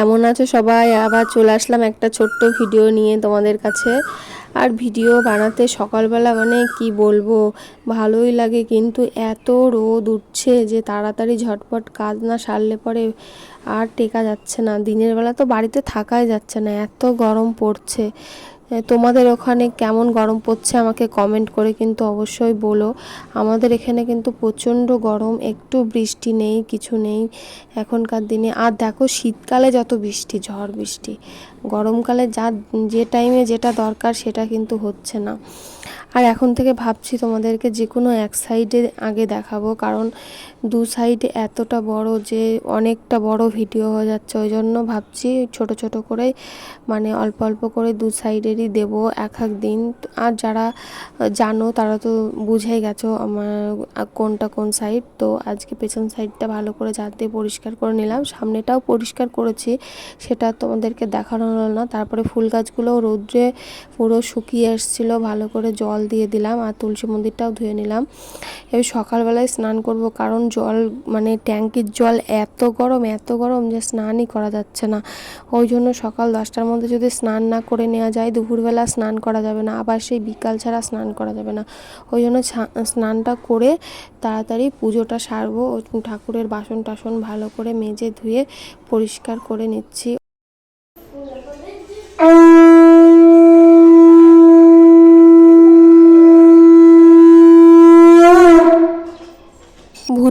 কেমন আছো সবাই? আবার চলে আসলাম একটা ছোট্ট ভিডিও নিয়ে তোমাদের কাছে। আর ভিডিও বানাতে সকালবেলা মানে কি বলব? ভালোই লাগে, কিন্তু এত রোদ উঠছে যে তাড়াতাড়ি ঝটপট কাজ না সারলে পরে আর টেকা যাচ্ছে না। দিনের বেলা তো বাড়িতে থাকাই যাচ্ছে না, এত গরম পড়ছে। তোমাদের ওখানে কেমন গরম পড়ছে আমাকে কমেন্ট করে কিন্তু অবশ্যই বলো। আমাদের এখানে কিন্তু প্রচণ্ড গরম, একটু বৃষ্টি নেই, কিছু নেই এখনকার দিনে। আর দেখো শীতকালে যত বৃষ্টি, ঝড় বৃষ্টি, গরমকালে যা যে টাইমে যেটা দরকার সেটা কিন্তু হচ্ছে না। আর এখন থেকে ভাবছি তোমাদেরকে যে কোনো এক সাইডে আগে দেখাবো, কারণ দু সাইডে এতটা বড় যে অনেকটা বড় ভিডিও হয়ে যাচ্ছে। ওই জন্য ভাবছি ছোট ছোট করে মানে অল্প অল্প করে দু সাইডেরই দেব এক এক দিন। আর যারা জানো তারা তো বুঝেই গেছো আমার কোনটা কোন সাইড তো আজকে পেছন সাইডটা ভালো করে ঝাড় দিয়ে পরিষ্কার করে নিলাম। সামনেটাও পরিষ্কার করেছি, সেটা তোমাদেরকে দেখানো হলো না। তারপরে ফুল গাছগুলো রৌদ্রে পুরো শুকিয়ে এসেছিল, ভালো করে জল দিয়ে দিলাম আর তুলসী মন্দিরটাও ধুয়ে নিলাম। এবার সকালবেলায় স্নান করব কারণ জল মানে ট্যাঙ্কির জল এত গরম এত গরম যে স্নানই করা যাচ্ছে না। ওই জন্য সকাল দশটার মধ্যে যদি স্নান না করে নেওয়া যায়, দুপুরবেলা স্নান করা যাবে না, আবার সেই বিকাল ছাড়া স্নান করা যাবে না। ওই জন্য স্নানটা করে তাড়াতাড়ি পুজোটা সারবো ঠাকুরের বাসন টাসন ভালো করে মেজে ধুয়ে পরিষ্কার করে নিচ্ছি।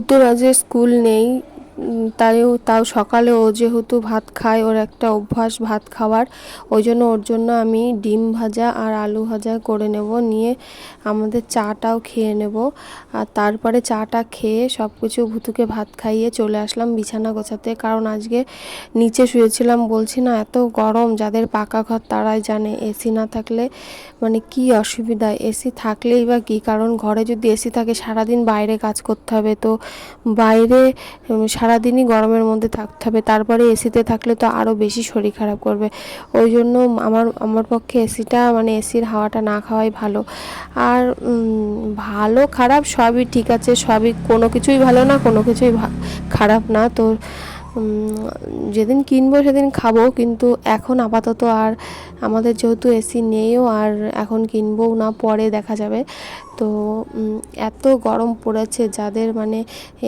ভূতের আজ স্কুল নেই তাইও তাও সকালে ও যেহেতু ভাত খায় ওর একটা অভ্যাস ভাত খাওয়ার। ওই জন্য ওর জন্য আমি ডিম ভাজা আর আলু ভাজা করে নেব নিয়ে আমাদের চাটাও খেয়ে নেব। আর তারপরে চাটা খেয়ে সব কিছু ভুতুকে ভাত খাইয়ে চলে আসলাম বিছানা গোছাতে। কারণ আজকে নিচে শুয়েছিলাম বলছি না এত গরম যাদের পাকা ঘর তারাই জানে এসি না থাকলে মানে কি অসুবিধা? এসি থাকলেই বা কী? কারণ ঘরে যদি এসি থাকে সারাদিন বাইরে কাজ করতে হবে। তো বাইরে উম, সারাদিনই গরমের মধ্যে থাকতে হবে, তারপরে এসিতে থাকলে তো আরও বেশি শরীর খারাপ করবে। ওই জন্য আমার আমার পক্ষে এসিটা মানে এসির হাওয়াটা না খাওয়াই ভালো। আর ভালো খারাপ সবই ঠিক আছে, সবই কোনো কিছুই ভালো না, কোনো কিছুই খারাপ না। তো যেদিন কিনবো সেদিন খাব, কিন্তু এখন আপাতত আর আমাদের যেহেতু এসি নেইও, আর এখন কিনবোও না, পরে দেখা যাবে। তো এত গরম পড়েছে যাদের মানে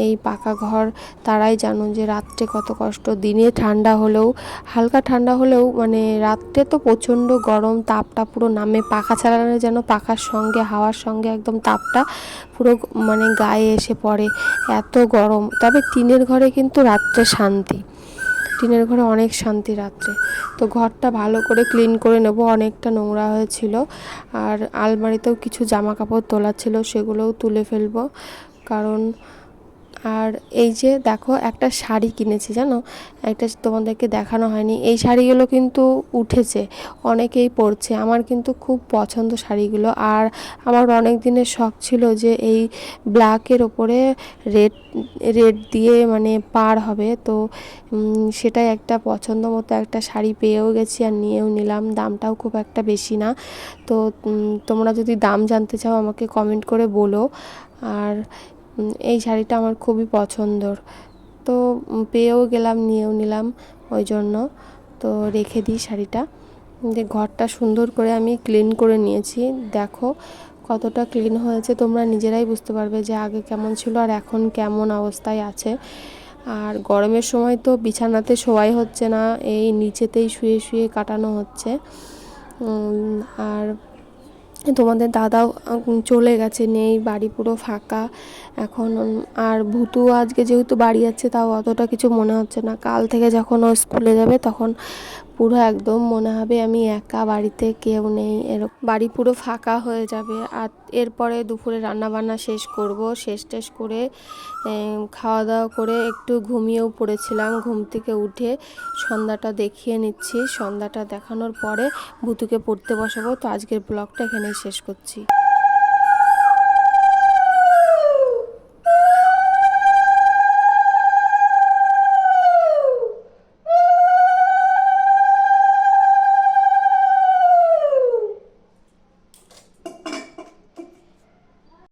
এই পাকা ঘর, তারাই জানো যে রাত্রে কত কষ্ট। দিনে ঠান্ডা হলেও, হালকা ঠান্ডা হলেও মানে রাত্রে তো প্রচণ্ড গরম, তাপটা পুরো নামে পাখা চালালে যেন পাখার সঙ্গে, হাওয়ার সঙ্গে একদম তাপটা পুরো মানে গায়ে এসে পড়ে, এত গরম। তবে টিনের ঘরে কিন্তু রাত্রে শান্তি। টিনের ঘরে অনেক শান্তি রাত্রে। তো ঘরটা ভালো করে ক্লিন করে নেব, অনেকটা নোংরা হয়েছিল। আর আলমারিতেও কিছু জামা কাপড় তোলা ছিল, সেগুলোও তুলে ফেলব। কারণ আর এই যে দেখো একটা শাড়ি কিনেছি, জানো? একটা তোমাদেরকে দেখানো হয়নি। এই শাড়িগুলো কিন্তু উঠেছে, অনেকেই পরছে। আমার কিন্তু খুব পছন্দ শাড়িগুলো। আর আমার অনেক দিনের শখ ছিল যে এই ব্ল্যাকের ওপরে রেড রেড দিয়ে মানে পার হবে। তো সেটাই একটা পছন্দ মতো একটা শাড়ি পেয়েও গেছি আর নিয়েও নিলাম। দামটাও খুব একটা বেশি না। তো তোমরা যদি দাম জানতে চাও আমাকে কমেন্ট করে বলো। আর এই শাড়িটা আমার খুবই পছন্দর। তো পেয়েও গেলাম, নিয়েও নিলাম ওই জন্য। তো, রেখে দিই শাড়িটা। যে ঘরটা সুন্দর করে আমি ক্লিন করে নিয়েছি। দেখো কতটা ক্লিন হয়েছে, তোমরা নিজেরাই বুঝতে পারবে যে আগে কেমন ছিল আর এখন কেমন অবস্থায় আছে। আর গরমের সময় তো বিছানাতে শোয়াই হচ্ছে না, এই নিচেতেই শুয়ে শুয়ে কাটানো হচ্ছে। আর তোমাদের দাদাও চলে গেছে, নেই, বাড়ি পুরো ফাঁকা। এখন আর ভূতু আজকে যেহেতু বাড়ি যাচ্ছে তাও অতটা কিছু মনে হচ্ছে না। কাল থেকে যখন ও স্কুলে যাবে, তখন পুরো একদম মনে হবে আমি একা বাড়িতে কেউ নেই এরকম বাড়ি পুরো ফাঁকা হয়ে যাবে। আর এরপরে দুপুরে রান্না বান্না শেষ করব, শেষ টেষ করে খাওয়া দাওয়া করে একটু ঘুমিয়েও পড়েছিলাম, ঘুম থেকে উঠে সন্ধ্যাটা দেখিয়ে নিচ্ছি। সন্ধ্যাটা দেখানোর পরে ভুতুকে পড়তে বসাবো। তো আজকের ব্লগটা এখানেই শেষ করছি।